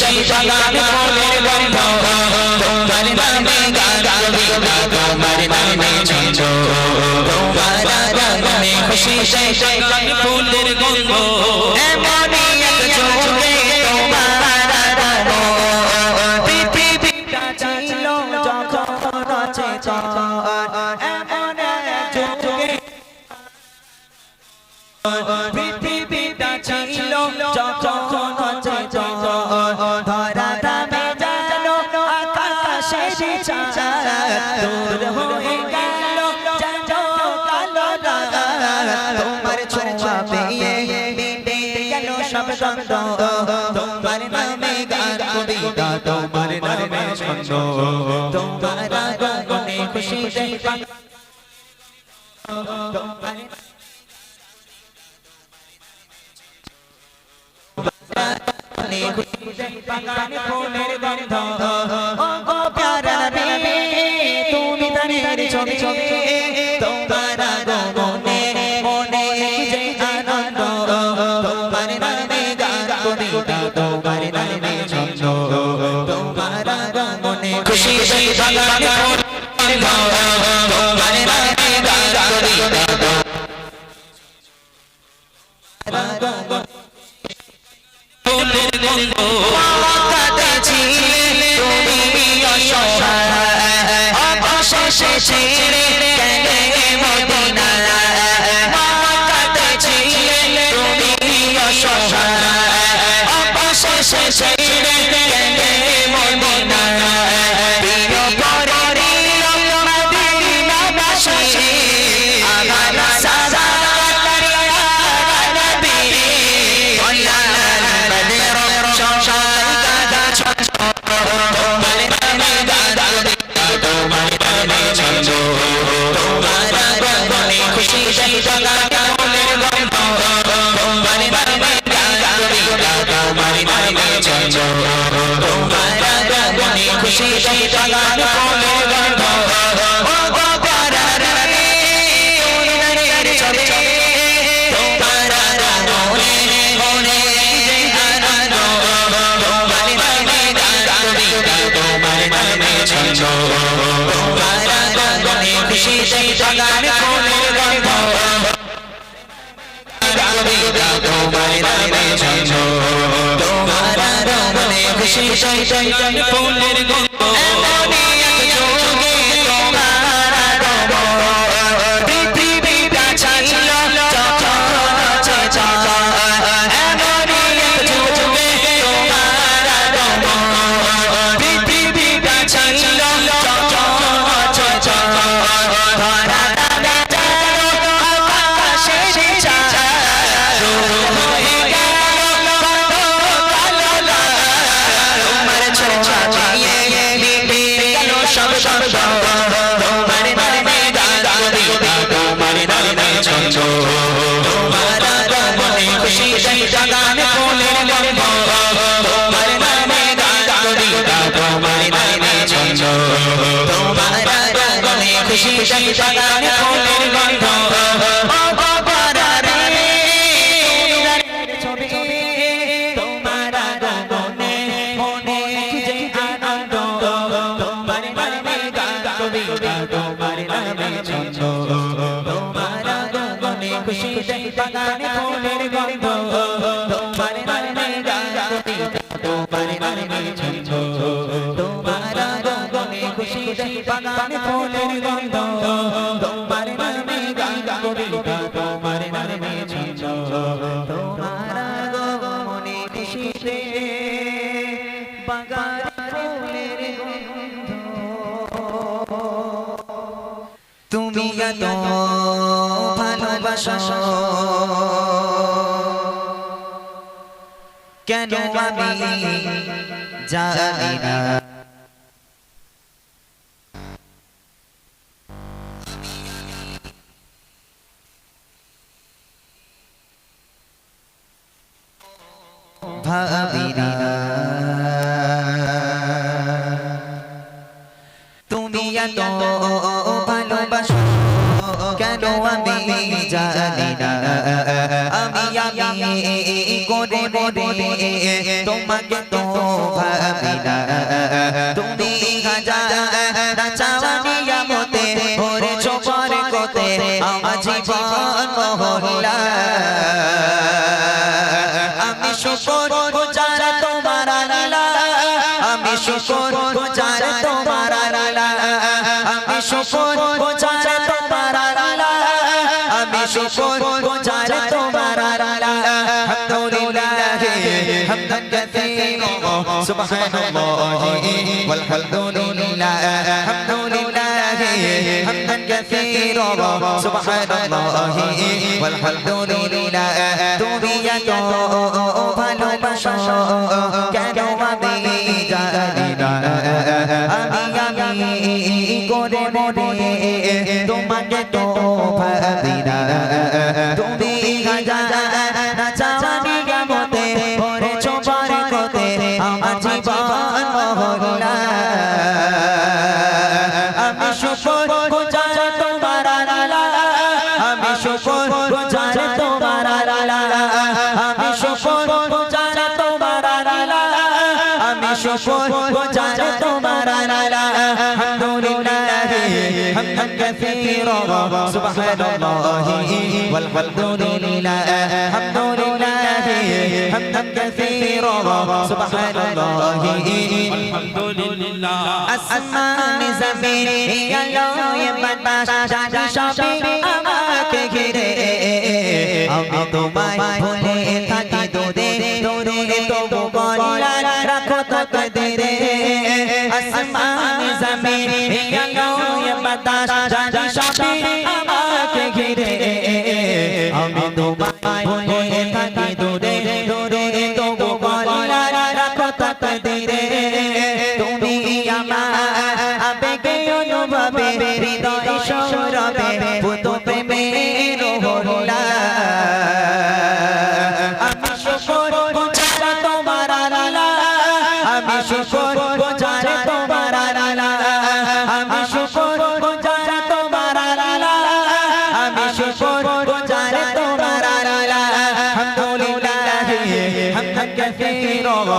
সেই বাগান ফুলের গন্ধ তোমার নামে গান কবিতা তোমার নামে ছন্দ তোমার আগমনে খুশি সেই বাগান ফুলের গন্ধ এমনই এক যুগে তোমার পৃথিবীটা ছিল যখন অচেতন এমন তোমার ছোঁয়া পেয়ে মিটে গেল সব শব্দ তোমার নামে গান কবিতা তোমার নামে ছন্দ। তোমার আগমনে খুশি তোমার গানে খুশি দেই ফুলের গন্ধ। কবিতা তোমার নামে খুশি তোমার নামে ছন্দ তোমার আগমনে খুশি সেই বাগান ফুলের খুশি সেই বাগান ফুলের গন্ধ সেই বাগানে ফুলের গন্ধ তোমার নামে গান তোমার নামে ছন্দ তোমার আগমনে খুশি সেই বাগানে ফুলের গন্ধ তোমার নামে গান তোমার নামে ছন্দ তোমার আগমনে খুশিতে বাগানে ফুলের গন্ধ তুমি এত ভালোবাসো কেন আমি জানি না? ভাবি তুমি এত ভালোবাসো কেন আমি জানি না। আমি আমি করে করে তোমাকে তো ভাবি না। তুমি হাজার চাওয়ানি আমতে ওরে চোপর কোতে আমার জীবন মহল্লা। আমি শুকর গুজার তোমার আল্লাহ। আমি শুকর গুজার তোমার আল্লাহ। আমি শুকর গুজার শুকর যার তোমার আলহামদুলিল্লাহ হামদান কাসীরা সুবহানাল্লাহ ওয়াল হামদুলিল্লাহ হামদুলিল্লাহ হামদান কাসীরা সুবহানাল্লাহ ওয়াল হামদুলিল্লাহ তুমি এত ভালোবাসো আমার জীবন মহল্লা আমি শুকর গুজার তোমার আল্লাহ আমি শুকর গুজার তোমার আল্লাহ আমি শুকর গুজার তোমার আল্লাহ আমি শুকর গুজার তোমার আল্লাহ আলহামদুলিল্লাহ হামদান কাসীরা সুবহানাল্লাহি والحمدلله الحمدلله حمدا كثيرا سبحان الله আলহামদুলিল্লাহ আসমান জমিন আলো এ বাতাস জানি সবই আমাকে ঘিরে আমি তোমায় ভুলে থাকি দূরে দূরে তবু বলা রাখো তকদিরে আসমান জমিন আলো এ বাতাস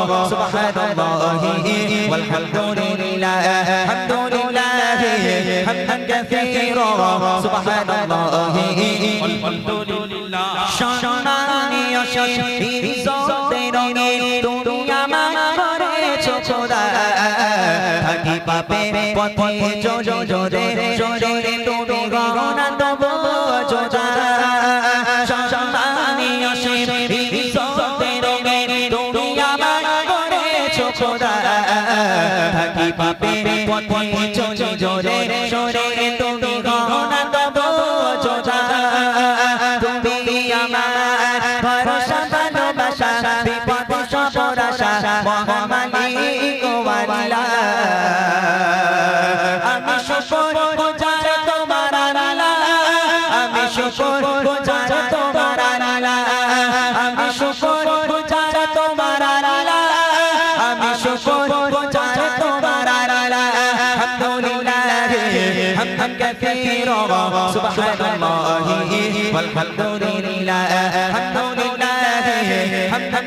কাসীরা সুবহানাল্লাহি والحمدلله الحمد لله حمدا كثيرا سبحان الله আলহামদুলিল্লাহ সম্মানী ইজ্জতের রঙে তুমি আমার করেছো খোদা থাকি পাপে পথে জোরে জোরে জোরে তুমি গহনা দেবো জোজা সম্মানী জোরে তুমি গহনা জোজা তুমি আমার ভরসা, ভালোবাসা, বিপদ সপরাশা মহামানি গোয়ালা আমি শুকর তোমার আমি শুকর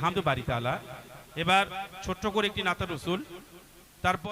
হামদ বাড়ি আলা এবার ছোট্ট করে একটি নাতা রসুল। তারপর